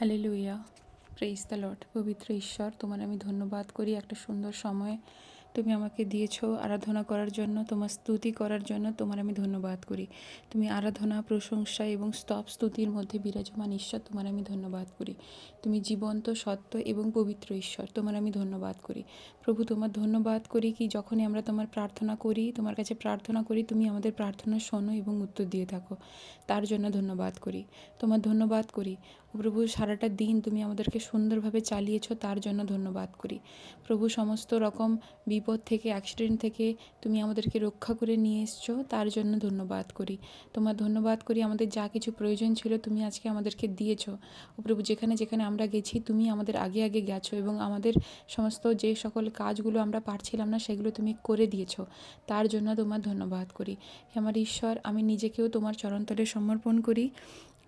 Hallelujah praise the Lord পবিত্র ঈশ্বর, তোমার আমি ধন্যবাদ করি। একটা সুন্দর সময় তুমি আমাকে দিয়েছ আরাধনা করার জন্য, তোমার স্তুতি করার জন্য, তোমার আমি ধন্যবাদ করি। তুমি আরাধনা, প্রশংসা এবং স্তব স্তুতির মধ্যে বিরাজমান ঈশ্বর, তোমার আমি ধন্যবাদ করি। তুমি জীবন্ত, সত্য এবং পবিত্র ঈশ্বর, তোমার আমি ধন্যবাদ করি। প্রভু, তোমার ধন্যবাদ করি কি যখনই আমরা তোমার প্রার্থনা করি, তোমার কাছে প্রার্থনা করি, তুমি আমাদের প্রার্থনা শোনো এবং উত্তর দিয়ে থাকো। তার জন্য ধন্যবাদ করি। তোমার ধন্যবাদ করি। প্রভু, সারাটা দিন তুমি আমাদেরকে সুন্দরভাবে চালিয়েছ, তার জন্য ধন্যবাদ করি। প্রভু, সমস্ত রকম বিপদ থেকে অ্যাক্সিডেন্ট থেকে তুমি আমাদেরকে রক্ষা করে নিয়ে এসছো, তার জন্য ধন্যবাদ করি। তোমার ধন্যবাদ করি, আমাদের যা কিছু প্রয়োজন ছিল তুমি আজকে আমাদেরকে দিয়েছ। ও প্রভু, যেখানে যেখানে আমরা গেছি, তুমি আমাদের আগে আগে গেছো এবং আমাদের সমস্ত যে সকল কাজগুলো আমরা পারছিলাম না, সেগুলো তুমি করে দিয়েছ, তার জন্য তোমার ধন্যবাদ করি। আমার ঈশ্বর, আমি নিজেকেও তোমার চরণতলে সমর্পণ করি।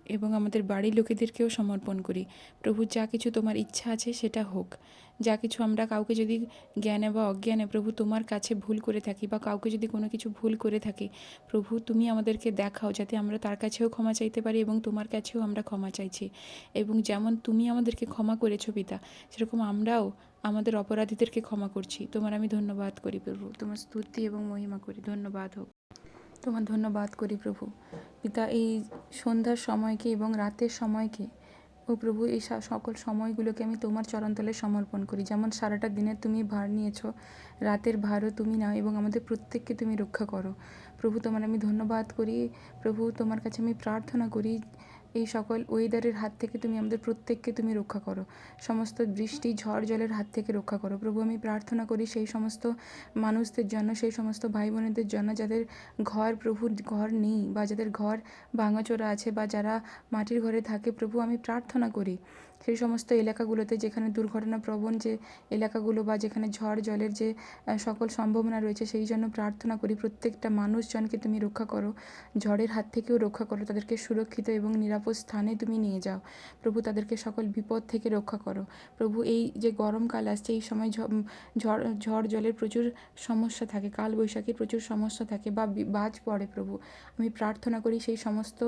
এবং আমাদের বাড়ির লোকেদেরকেও সমর্পণ করি। প্রভু, যা কিছু তোমার ইচ্ছা আছে সেটা হোক। যা কিছু আমরা কাউকে যদি জ্ঞানে বা অজ্ঞানে প্রভু তোমার কাছে ভুল করে থাকি বা কাউকে যদি কোনো কিছু ভুল করে থাকি, প্রভু, তুমি আমাদেরকে দেখাও যাতে আমরা তার কাছেও ক্ষমা চাইতে পারি এবং তোমার কাছেও আমরা ক্ষমা চাইছি। এবং যেমন তুমি আমাদেরকে ক্ষমা করেছ পিতা, সেরকম আমরাও আমাদের অপরাধীদেরকে ক্ষমা করছি। তোমার আমি ধন্যবাদ করি প্রভু। তোমার স্তুতি এবং মহিমা করি। ধন্যবাদ হোক। তোমার ধন্যবাদ করি প্রভু। পিতা, এই সন্ধ্যার সময়কে এবং রাতের সময়কে ও প্রভু, এই সকল সময়গুলোকে আমি তোমার চরণতলে সমর্পণ করি। যেমন সারাটা দিনে তুমি ভার নিয়েছো, রাতের ভারও তুমি নাও এবং আমাদের প্রত্যেককে তুমি রক্ষা করো। প্রভু, তোমার আমি ধন্যবাদ করি। প্রভু, তোমার কাছে আমি প্রার্থনা করি এই সকল ওয়েদারের হাত থেকে তুমি আমাদের প্রত্যেককে তুমি রক্ষা করো। সমস্ত বৃষ্টি, ঝড় জলের হাত থেকে রক্ষা করো। প্রভু, আমি প্রার্থনা করি সেই সমস্ত মানুষদের জন্য, সেই সমস্ত ভাই বোনেদের জন্য যাদের ঘর প্রভুর ঘর নেই বা যাদের ঘর ভাঙাচোরা আছে বা যারা মাটির ঘরে থাকে, প্রভু, আমি প্রার্থনা করি সেই সমস্ত এলাকাগুলোতে যেখানে দুর্ঘটনা প্রবণ যে এলাকাগুলো বা যেখানে ঝড় জলের যে সকল সম্ভাবনা রয়েছে, সেই জন্য প্রার্থনা করি প্রত্যেকটা মানুষজনকে তুমি রক্ষা করো। ঝড়ের হাত থেকেও রক্ষা করো। তাদেরকে সুরক্ষিত এবং নিরাপদ স্থানে তুমি নিয়ে যাও। প্রভু, তাদেরকে সকল বিপদ থেকে রক্ষা করো। প্রভু, এই যে গরমকাল আসছে, এই সময় ঝড় ঝড় জলের প্রচুর সমস্যা থাকে কাল বৈশাখীর প্রচুর সমস্যা থাকে বা বাজ পড়ে প্রভু। আমি প্রার্থনা করি সেই সমস্ত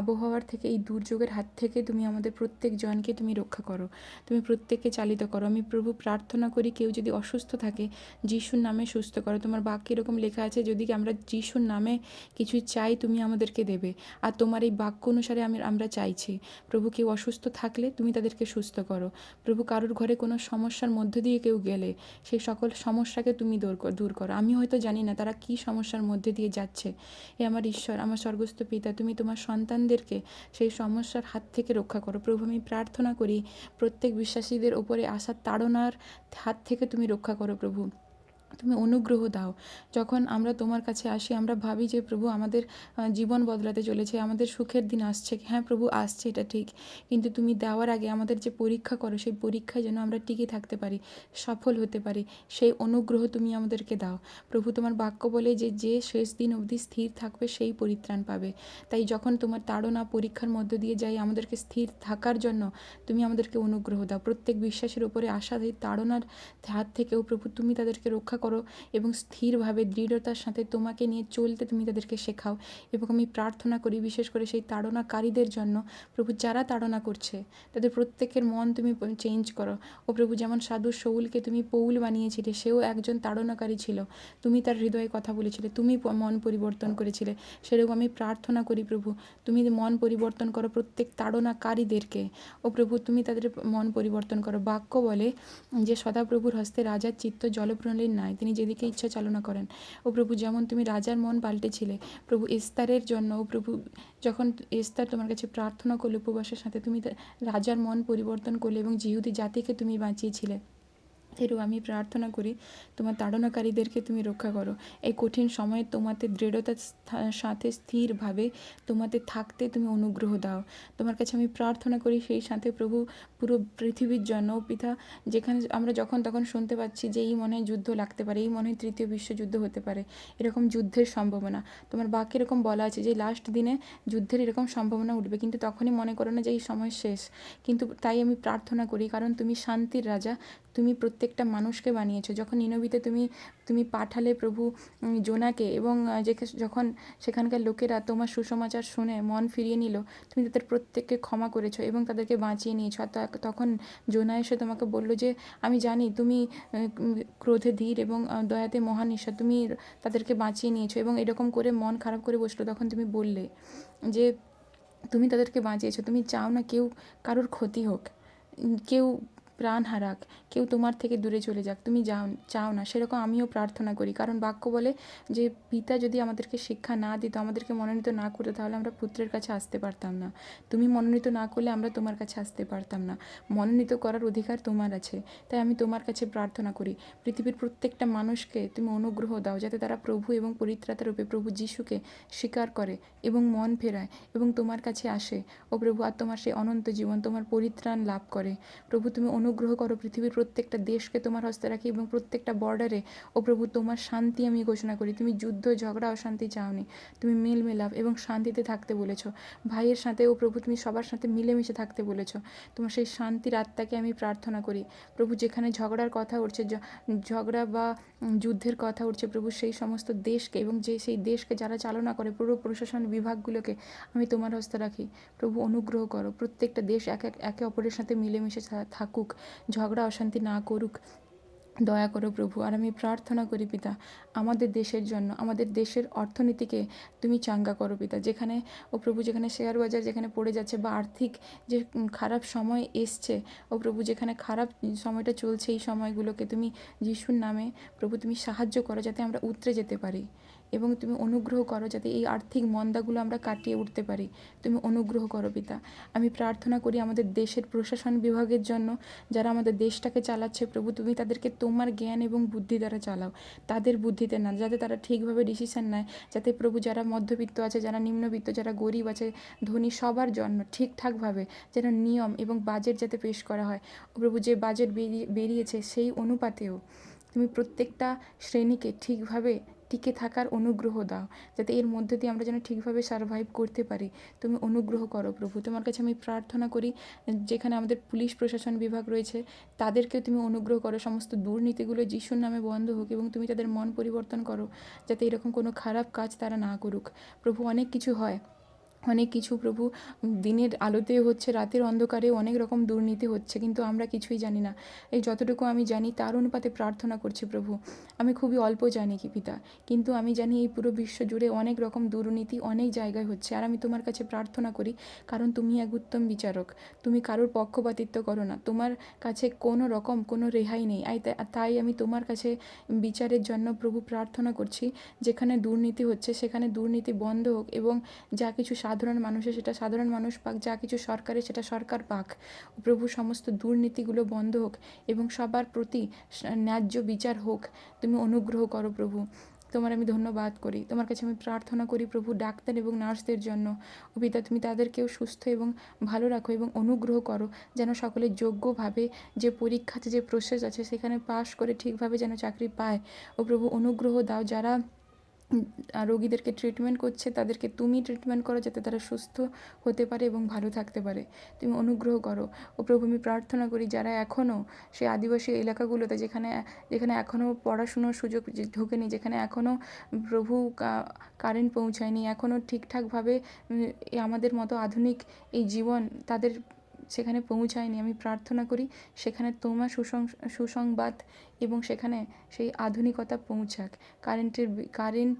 আবহাওয়ার থেকে, এই দুর্যোগের হাত থেকে তুমি আমাদের প্রত্যেক জনকে তুমি রক্ষা করো। তুমি প্রত্যেককে চালিত করো। আমি প্রভু, প্রার্থনা করি কেউ যদি অসুস্থ থাকে, যিশুর নামে সুস্থ করো। তোমার বাক্যে এরকম লেখা আছে, যদি আমরা যিশুর নামে কিছু চাই, তুমি আমাদেরকে দেবে। আর তোমার এই বাক্য অনুসারে আমি, আমরা চাইছি। প্রভু, কেউ অসুস্থ থাকলে তুমি তাদেরকে সুস্থ করো। প্রভু, কারোর ঘরে কোনো সমস্যার মধ্য দিয়ে কেউ গেলে সেই সকল সমস্যাকে তুমি দূর দূর করো। আমি হয়তো জানি না তারা কী সমস্যার মধ্যে দিয়ে যাচ্ছে। এ আমার ঈশ্বর, আমার স্বর্গস্থ পিতা, তুমি তোমার সন্তানদেরকে সেই সমস্যার হাত থেকে রক্ষা করো। প্রভু, আমি প্রার্থনা করি প্রত্যেক বিশ্বাসীদের ওপরে আসার তাড়নার হাত থেকে তুমি রক্ষা করো প্রভু। তুমি অনুগ্রহ দাও। যখন আমরা তোমার কাছে আসি, আমরা ভাবি যে প্রভু আমাদের জীবন বদলাতে চলেছে, আমাদের সুখের দিন আসছে। হ্যাঁ প্রভু, আসছে, এটা ঠিক। কিন্তু তুমি দেওয়ার আগে আমাদের যে পরীক্ষা করো, সেই পরীক্ষায় যেন আমরা টিকে থাকতে পারি, সফল হতে পারি, সেই অনুগ্রহ তুমি আমাদেরকে দাও। প্রভু, তোমার বাক্য বলে যে যে শেষ দিন অবধি স্থির থাকবে, সেই পরিত্রাণ পাবে। তাই যখন তোমার তাড়না পরীক্ষার মধ্য দিয়ে যাই আমাদেরকে স্থির থাকার জন্য তুমি আমাদেরকে অনুগ্রহ দাও। প্রত্যেক বিশ্বাসের উপরে এই তাড়নার হাত থেকেও প্রভু, তুমি তাদেরকে রক্ষা করো এবং স্থিরভাবে, দৃঢ়তার সাথে তোমাকে নিয়ে চলতে তুমি তাদেরকে শেখাও এবং আমি প্রার্থনা করি বিশেষ করে সেই তাড়নাকারীদের জন্য। প্রভু, যারা তাড়না করছে, তাদের প্রত্যেকের মন তুমি চেঞ্জ করো। ও প্রভু, যেমন সাধু শৌলকে তুমি পৌল বানিয়েছিলে, সেও একজন তাড়নাকারী ছিল। তুমি তার হৃদয়ে কথা বলেছিলে, তুমি মন পরিবর্তন করেছিলে। সেরকম আমি প্রার্থনা করি প্রভু, তুমি মন পরিবর্তন করো প্রত্যেক তাড়নাকারীদেরকে। ও প্রভু, তুমি তাদের মন পরিবর্তন করো। বাক্য বলে যে, সদাপ্রভুর হস্তে রাজার চিত্ত জলপ্রণালীর নাই। তিনি যেদিকে ইচ্ছা চালনা করেন। ও প্রভু, যেমন তুমি রাজার মন পাল্টেছিলে, প্রভু ইস্তারের জন্য, ও প্রভু, যখন ইস্তার তোমার কাছে প্রার্থনা করলে উপবাসের সাথে, তুমি রাজার মন পরিবর্তন করলে এবং জিহুদি জাতিকে তুমি বাঁচিয়েছিলে। এরও আমি প্রার্থনা করি, তোমার তাড়নাকারীদেরকে তুমি রক্ষা করো। এই কঠিন সময়ে তোমাতে দৃঢ়তার সাথে স্থিরভাবে তোমাতে থাকতে তুমি অনুগ্রহ দাও। তোমার কাছে আমি প্রার্থনা করি, সেই সাথে প্রভু, পুরো পৃথিবীর জন্য পিতা যেখানে আমরা যখন তখন শুনতে পাচ্ছি যে এই মনে হয় যুদ্ধ লাগতে পারে, এই মনে হয় তৃতীয় বিশ্বযুদ্ধ হতে পারে, এরকম যুদ্ধের সম্ভাবনা। তোমার বাক্যে এরকম বলা আছে যে লাস্ট দিনে যুদ্ধের এরকম সম্ভাবনা উঠবে। কিন্তু তখনই মনে করো না যে, এই সময় শেষ। কিন্তু তাই আমি প্রার্থনা করি, কারণ তুমি শান্তির রাজা, তুমি প্রত্যেক প্রত্যেকটা মানুষকে বানিয়েছো। যখন নিনবিতে তুমি তুমি পাঠালে প্রভু জোনাকে এবং যে- যখন সেখানকার লোকেরা তোমার সুসমাচার শুনে মন ফিরিয়ে নিল, তুমি তাদের প্রত্যেককে ক্ষমা করেছ এবং তাদেরকে বাঁচিয়ে নিয়েছো। আর তখন জোনা এসে তোমাকে বলল যে, আমি জানি তুমি ক্রোধে ধীর এবং দয়াতে মহান ঈশ্বর, তুমি তাদেরকে বাঁচিয়ে নিয়েছো এবং এরকম করে মন খারাপ করে বসল। তখন তুমি বললে যে, তুমি তাদেরকে বাঁচিয়েছো। তুমি চাও না কেউ কারোর ক্ষতি হোক। কেউ প্রাণ হারাক, কেউ তোমার থেকে দূরে চলে যাক, তুমি যাও, চাও না। সেরকম আমিও প্রার্থনা করি। কারণ বাক্য বলে যে পিতা যদি আমাদেরকে শিক্ষা না দিত, আমাদেরকে মনোনীত না করতো, তাহলে আমরা পুত্রের কাছে আসতে পারতাম না। তুমি মনোনীত না করলে আমরা তোমার কাছে আসতে পারতাম না। মনোনীত করার অধিকার তোমার আছে, তাই আমি তোমার কাছে প্রার্থনা করি। পৃথিবীর প্রত্যেকটা মানুষকে তুমি অনুগ্রহ দাও, যাতে তারা প্রভু এবং পরিত্রাতা রূপে প্রভু যিশুকে স্বীকার করে এবং মন ফেরায় এবং তোমার কাছে আসে। ও প্রভু, আর তোমার সেই অনন্ত জীবন তোমার পরিত্রাণ লাভ করে। প্রভু, তুমি অনুগ্রহ করো, পৃথিবীর প্রত্যেকটা দেশকে তোমার হস্তে রাখি এবং প্রত্যেকটা বর্ডারে ও প্রভু, তোমার শান্তি আমি ঘোষণা করি। তুমি যুদ্ধ, ঝগড়া, অশান্তি চাওনি। তুমি মিল মেলাপ এবং শান্তিতে থাকতে বলেছ। ভাইয়ের সাথে, ও প্রভু, তুমি সবার সাথে মিলেমিশে থাকতে বলেছ। তোমার সেই শান্তির আত্মাকে আমি প্রার্থনা করি। প্রভু, যেখানে ঝগড়ার কথা উঠছে ঝগড়া বা যুদ্ধের কথা উঠছে, প্রভু, সেই সমস্ত দেশকে এবং যে, সেই দেশকে যারা চালনা করে পুরো প্রশাসন বিভাগগুলোকে আমি তোমার হস্তে রাখি। প্রভু, অনুগ্রহ করো। প্রত্যেকটা দেশ এক এক একে অপরের সাথে মিলেমিশে থাকুক। ঝগড়া অশান্তি না করুক। দয়া করো প্রভু, আর আমি প্রার্থনা করি পিতা, আমাদের দেশের জন্য, আমাদের দেশের অর্থনীতিকে তুমি চাঙ্গা করো পিতা। যেখানে, ও প্রভু, যেখানে শেয়ার বাজার যেখানে পড়ে যাচ্ছে বা আর্থিক যে খারাপ সময় এসছে, ও প্রভু, যেখানে খারাপ সময়টা চলছে এই সময়গুলোকে তুমি যিশুর নামে প্রভু, তুমি সাহায্য করো যাতে আমরা উতরে যেতে পারি এবং তুমি অনুগ্রহ করো যাতে এই আর্থিক মন্দাগুলো আমরা কাটিয়ে উঠতে পারি। তুমি অনুগ্রহ করো পিতা। আমি প্রার্থনা করি আমাদের দেশের প্রশাসন বিভাগের জন্য, যারা আমাদের দেশটাকে চালাচ্ছে প্রভু, তুমি তাদেরকে তোমার জ্ঞান এবং বুদ্ধি দ্বারা চালাও। তাদের বুদ্ধিতে না, যাতে তারা ঠিকভাবে ডিসিশন নেয়। যাতে প্রভু যারা মধ্যবিত্ত আছে, যারা নিম্নবিত্ত, যারা গরিব আছে, ধনী সবার জন্য ঠিকঠাকভাবে যেন নিয়ম এবং বাজেট যাতে পেশ করা হয়। প্রভু যে বাজেট বেরিয়ে, বেরিয়েছে সেই অনুপাতেও তুমি প্রত্যেকটা শ্রেণীকে ঠিকভাবে টিকে থাকার অনুগ্রহ দাও, যাতে এর মধ্যে দিয়ে আমরা যেন ঠিকভাবে সারভাইভ করতে পারি। তুমি অনুগ্রহ করো প্রভু। তোমার কাছে আমি প্রার্থনা করি, যেখানে আমাদের পুলিশ, প্রশাসন বিভাগ রয়েছে, তাদেরকেও তুমি অনুগ্রহ করো। সমস্ত দুর্নীতিগুলো যিশুর নামে বন্ধ হোক এবং তুমি তাদের মন পরিবর্তন করো, যাতে এরকম কোনো খারাপ কাজ তারা না করুক। প্রভু, অনেক কিছু হয়। অনেক কিছু প্রভু, দিনের আলোতে হচ্ছে, রাতের অন্ধকারে অনেক রকম দুর্নীতি হচ্ছে, কিন্তু আমরা কিছুই জানি না। এই যতটুকু আমি জানি, তার অনুপাতে প্রার্থনা করছি প্রভু। আমি খুবই অল্প জানি কি পিতা, কিন্তু আমি জানি এই পুরো বিশ্ব জুড়ে অনেক রকম দুর্নীতি অনেক জায়গায় হচ্ছে, আর আমি তোমার কাছে প্রার্থনা করি, কারণ তুমি এক উত্তম বিচারক। তুমি কারোর পক্ষপাতিত্ব করো না। তোমার কাছে কোনো রকম কোনো রেহাই নেই। তাই আমি তোমার কাছে বিচারের জন্য প্রভু প্রার্থনা করছি, যেখানে দুর্নীতি হচ্ছে, সেখানে দুর্নীতি বন্ধ হোক এবং যা কিছু সাধারণ মানুষের, সেটা সাধারণ মানুষ পাক, যা কিছু সরকারের, সেটা সরকার পাক। প্রভু সমস্ত দুর্নীতিগুলো বন্ধ হোক এবং সবার প্রতি ন্যায্য বিচার হোক, তুমি অনুগ্রহ করো প্রভু। তোমার আমি ধন্যবাদ করি। তোমার কাছে আমি প্রার্থনা করি প্রভু ডাক্তার এবং নার্সদের জন্য। পিতা, তুমি তাদেরকেও সুস্থ এবং ভালো রাখো এবং অনুগ্রহ করো যেন সকলে যোগ্যভাবে যে পরীক্ষাতে যে প্রসেস আছে, সেখানে পাশ করে ঠিকভাবে যেন চাকরি পায়। ও প্রভু, অনুগ্রহ দাও যারা রোগীদেরকে ট্রিটমেন্ট করছে, তাদেরকে তুমি ট্রিটমেন্ট করো যাতে তারা সুস্থ হতে পারে এবং ভালো থাকতে পারে। তুমি অনুগ্রহ করো। ও প্রভু, আমি প্রার্থনা করি, যারা এখনও সেই আদিবাসী এলাকাগুলোতে যেখানে যেখানে এখনও পড়াশুনোর সুযোগ ঢোকেনি, যেখানে এখনও প্রভু কারেন্ট পৌঁছায়নি এখনও ঠিকঠাকভাবে আমাদের মতো আধুনিক এই জীবন তাদের সেখানে পৌঁছায়নি। আমি প্রার্থনা করি সেখানে তোমার সুসং, সুসংবাদ এবং সেখানে সেই আধুনিকতা পৌঁছাক। কারেন্টের কারেন্ট,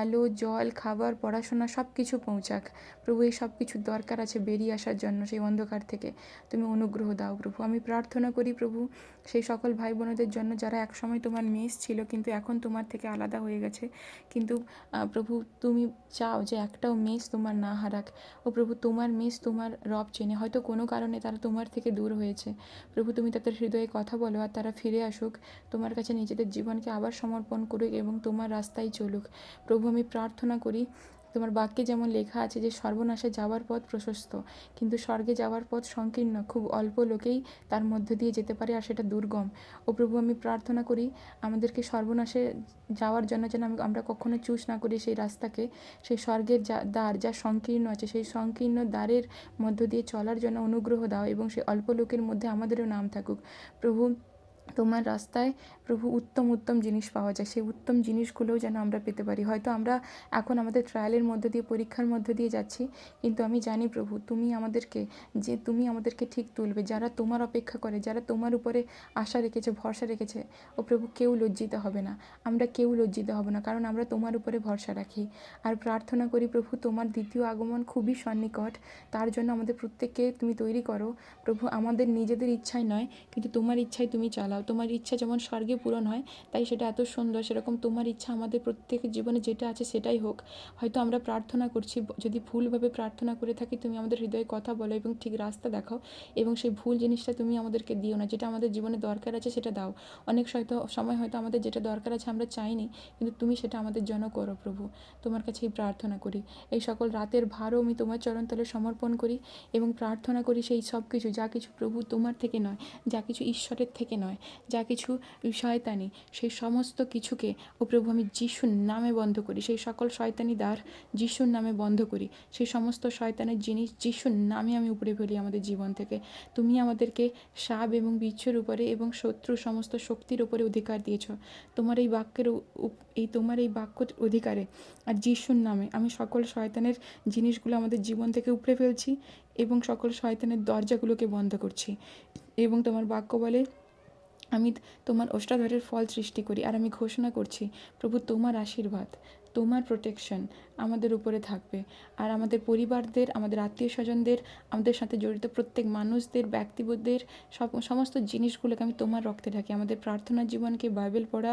আলো, জল, খাবার, পড়াশোনা সব কিছু পৌঁছাক। প্রভু, এই সব কিছু দরকার আছে বেরিয়ে আসার জন্য সেই অন্ধকার থেকে। তুমি অনুগ্রহ দাও প্রভু। আমি প্রার্থনা করি প্রভু, সেই সকল ভাই বোনদের জন্য যারা একসময় তোমার মেস ছিল কিন্তু এখন তোমার থেকে আলাদা হয়ে গেছে। কিন্তু প্রভু, তুমি চাও যে একটাও মেস তোমার না হারাক। ও প্রভু, তোমার মেস তোমার রব চেনে। হয়তো কোনো কারণে তারা তোমার থেকে দূর হয়েছে। প্রভু, তুমি তাদের হৃদয়ে কথা বলো আর তারা ফিরে আসুক। তোমার কাছে নিজেদের জীবনকে আবার সমর্পণ করুক এবং তোমার রাস্তায় চলুক। প্রভু, আমি প্রার্থনা করি তোমার বাক্যে যেমন লেখা আছে যে, সর্বনাশে যাওয়ার পথ প্রশস্ত, কিন্তু স্বর্গে যাওয়ার পথ সংকীর্ণ, খুব অল্প লোকেই তার মধ্য দিয়ে যেতে পারে আর সেটা দুর্গম। ও প্রভু, আমি প্রার্থনা করি আমাদেরকে সর্বনাশে যাওয়ার জন্য যেন আমরা কখনো চুজ না করি সেই রাস্তাকে, সেই স্বর্গের যা দ্বার যা সংকীর্ণ আছে, সেই সংকীর্ণ দ্বারের মধ্য দিয়ে চলার জন্য অনুগ্রহ দাও এবং সেই অল্প লোকের মধ্যে আমাদেরও নাম থাকুক। প্রভু তোমার রাস্তায় প্রভু উত্তম উত্তম জিনিস পাওয়া যায়। সেই উত্তম জিনিসগুলোও যেন আমরা পেতে পারি। হয়তো আমরা এখন আমাদের ট্রায়ালের মধ্য দিয়ে, পরীক্ষার মধ্য দিয়ে যাচ্ছি, কিন্তু আমি জানি প্রভু, তুমি আমাদেরকে, যে তুমি আমাদেরকে ঠিক তুলবে। যারা তোমার অপেক্ষা করে, যারা তোমার উপরে আশা রেখেছে, ভরসা রেখেছে, ও প্রভু কেউ লজ্জিত হবে না। আমরা কেউ লজ্জিত হব না, কারণ আমরা তোমার উপরে ভরসা রাখি। আর প্রার্থনা করি প্রভু, তোমার দ্বিতীয় আগমন খুবই সন্নিকট। তার জন্য আমাদের প্রত্যেককে তুমি তৈরি করো। প্রভু, আমাদের নিজেদের ইচ্ছায় নয়, কিন্তু তোমার ইচ্ছায় তুমি চালাও তোমার ইচ্ছা যেমন স্বর্গে পূরণ হয়, তাই সেটা এত সুন্দর। সেরকম তোমার ইচ্ছা আমাদের প্রত্যেকের জীবনে যেটা আছে সেটাই হোক। হয়তো আমরা প্রার্থনা করছি যদি ভুলভাবে প্রার্থনা করে থাকি, তুমি আমাদের হৃদয়ে কথা বলো এবং ঠিক রাস্তা দেখাও এবং সেই ভুল জিনিসটা তুমি আমাদেরকে দিও না। যেটা আমাদের জীবনে দরকার আছে সেটা দাও। অনেক হয়তো সময় হয়তো আমাদের যেটা দরকার আছে আমরা চাইনি, কিন্তু তুমি সেটা আমাদের জন্য করো প্রভু। তোমার কাছে এই প্রার্থনা করি। এই সকল রাতের ভারও আমি তোমার চরণতলে সমর্পণ করি এবং প্রার্থনা করি সেই সব কিছু যা কিছু প্রভু তোমার থেকে নয়, যা কিছু ঈশ্বরের থেকে নয়। যা কিছু শয়তানি, সেই সমস্ত কিছুকে, ও প্রভু আমি যিশুর নামে বন্ধ করি, সেই সকল শয়তানি দ্বার যিশুর নামে বন্ধ করি, সেই সমস্ত শয়তানের জিনিস যিশুর নামে আমি উপরে ফেলি আমাদের জীবন থেকে। তুমি আমাদেরকে সাপ এবং বিচ্ছুর উপরে এবং শত্রু সমস্ত শক্তির উপরে অধিকার দিয়েছ। তোমার এই বাক্যের এই তোমার এই বাক্য অধিকারে আর যিশুর নামে আমি সকল শয়তানের জিনিসগুলো আমাদের জীবন থেকে উপড়ে ফেলছি এবং সকল শয়তানের দরজাগুলোকে বন্ধ করছি। এবং তোমার বাক্য বলে আমি তোমার অষ্টাধরের ফল সৃষ্টি করি আর আমি ঘোষণা করছি, প্রভু তোমার আশীর্বাদ, তোমার প্রোটেকশন আমাদের উপরে থাকবে। আর আমাদের পরিবারদের, আমাদের আত্মীয় স্বজনদের আমাদের সাথে জড়িত প্রত্যেক মানুষদের ব্যক্তিবোধদের সব, সমস্ত জিনিসগুলোকে আমি তোমার রক্তে ঢাকি। আমাদের প্রার্থনা জীবনকে, বাইবেল পড়া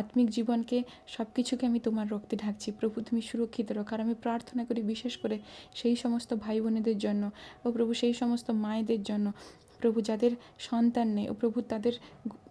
আত্মিক জীবনকে সব কিছুকে আমি তোমার রক্তে ঢাকছি। প্রভু, তুমি সুরক্ষিত রাখো আর আমি প্রার্থনা করি বিশেষ করে সেই সমস্ত ভাই বোনেদের জন্য ও প্রভু সেই সমস্ত মায়েদের জন্য। প্রভু যাদের সন্তান নেই, ও প্রভু তাদের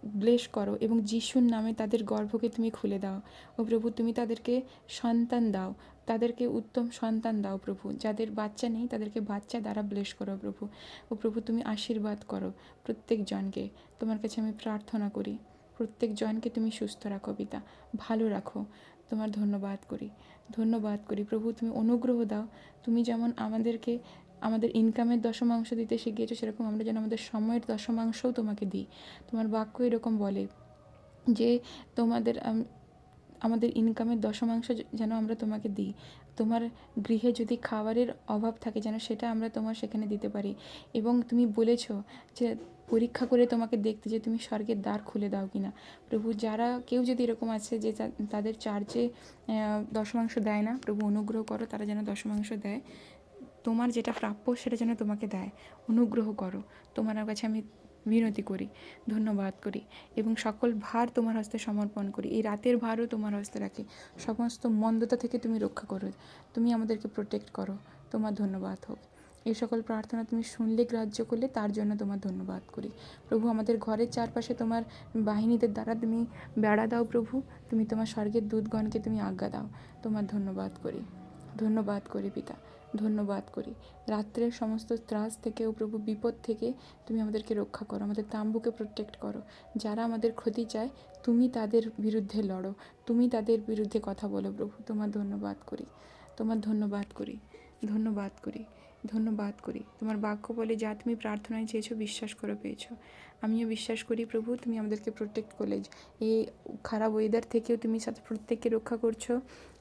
ব্লেস করো এবং যিশুর নামে তাদের গর্ভকে তুমি খুলে দাও। ও প্রভু, তুমি তাদেরকে সন্তান দাও, তাদেরকে উত্তম সন্তান দাও প্রভু। যাদের বাচ্চা নেই, তাদেরকে বাচ্চা দ্বারা ব্লেস করো প্রভু। ও প্রভু, তুমি আশীর্বাদ করো প্রত্যেক জনকে। তোমার কাছে আমি প্রার্থনা করি, প্রত্যেক জনকে তুমি সুস্থ রাখো পিতা, ভালো রাখো। তোমার ধন্যবাদ করি। ধন্যবাদ করি প্রভু, তুমি অনুগ্রহ দাও। তুমি যেমন আমাদেরকে আমাদের ইনকামের দশমাংশ দিতে শিখিয়েছো, সেরকম আমরা যেন আমাদের সময়ের দশমাংশও তোমাকে দিই। তোমার বাক্য এরকম বলে যে, তোমাদের আমাদের ইনকামের দশমাংশ যেন আমরা তোমাকে দিই। তোমার গৃহে যদি খাবারের অভাব থাকে যেন সেটা আমরা তোমার সেখানে দিতে পারি। এবং তুমি বলেছ যে, পরীক্ষা করে তোমাকে দেখতে যে, তুমি স্বর্গের দ্বার খুলে দাও কিনা। প্রভু, যারা কেউ যদি এরকম আছে যে তাদের চার্চে দশমাংশ দেয় না, প্রভু অনুগ্রহ করো তারা যেন দশমাংশ দেয়। তোমার যেটা প্রাপ্য সেটা যেন তোমাকে দেয়। অনুগ্রহ করো। তোমার কাছে আমি বিনতি করি, ধন্যবাদ করি এবং সকল ভার তোমার হস্তে সমর্পণ করি। এই রাতের ভারও তোমার হস্তে রাখি। সমস্ত মন্দতা থেকে তুমি রক্ষা করো। তুমি আমাদেরকে প্রোটেক্ট করো। তোমার ধন্যবাদ হোক। এই সকল প্রার্থনা তুমি শুনলে গ্রাহ্য করলে তার জন্য তোমার ধন্যবাদ করি। প্রভু, আমাদের ঘরের চারপাশে তোমার বাহিনীদের দ্বারা তুমি বেড়া দাও প্রভু। তুমি তোমার স্বর্গের দূতগণকে তুমি আজ্ঞা দাও। তোমার ধন্যবাদ করি। ধন্যবাদ করি পিতা। ধন্যবাদ করি। রাত্রের সমস্ত ত্রাস থেকে ও প্রভু বিপদ থেকে তুমি আমাদেরকে রক্ষা করো, আমাদের তাম্বুকে প্রোটেক্ট করো। যারা আমাদের ক্ষতি চায়, তুমি তাদের বিরুদ্ধে লড়ো। তুমি তাদের বিরুদ্ধে কথা বলো প্রভু, তোমার ধন্যবাদ করি, তোমার ধন্যবাদ করি ধন্যবাদ করি। ধন্যবাদ করি। তোমার বাক্য বলে যা তুমি প্রার্থনায় চেয়েছো, বিশ্বাস করে পেয়েছ। আমিও বিশ্বাস করি, প্রভু, তুমি আমাদেরকে প্রোটেক্ট করলে। এই খারাপ ওয়েদার থেকেও তুমি সাথে প্রত্যেককে রক্ষা করছ।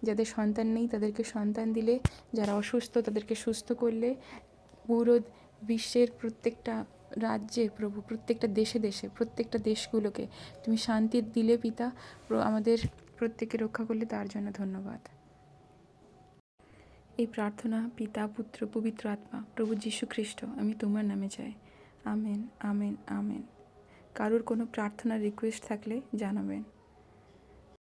যাদের সন্তান নেই, তাদেরকে সন্তান দিলে। যারা অসুস্থ, তাদেরকে সুস্থ করলে। পুরো বিশ্বের প্রত্যেকটা রাজ্যে প্রভু, প্রত্যেকটা দেশে দেশে, প্রত্যেকটা দেশগুলোকে তুমি শান্তি দিলে পিতা। আমাদের প্রত্যেককে রক্ষা করলে তার জন্য ধন্যবাদ। এই প্রার্থনা পিতা, পুত্র, পবিত্র আত্মা, প্রভু যীশু খ্রিস্ট আমি তোমার নামে চাই। Amen amen amen. কারোর কোনো প্রার্থনা রিকোয়েস্ট থাকলে জানাবেন।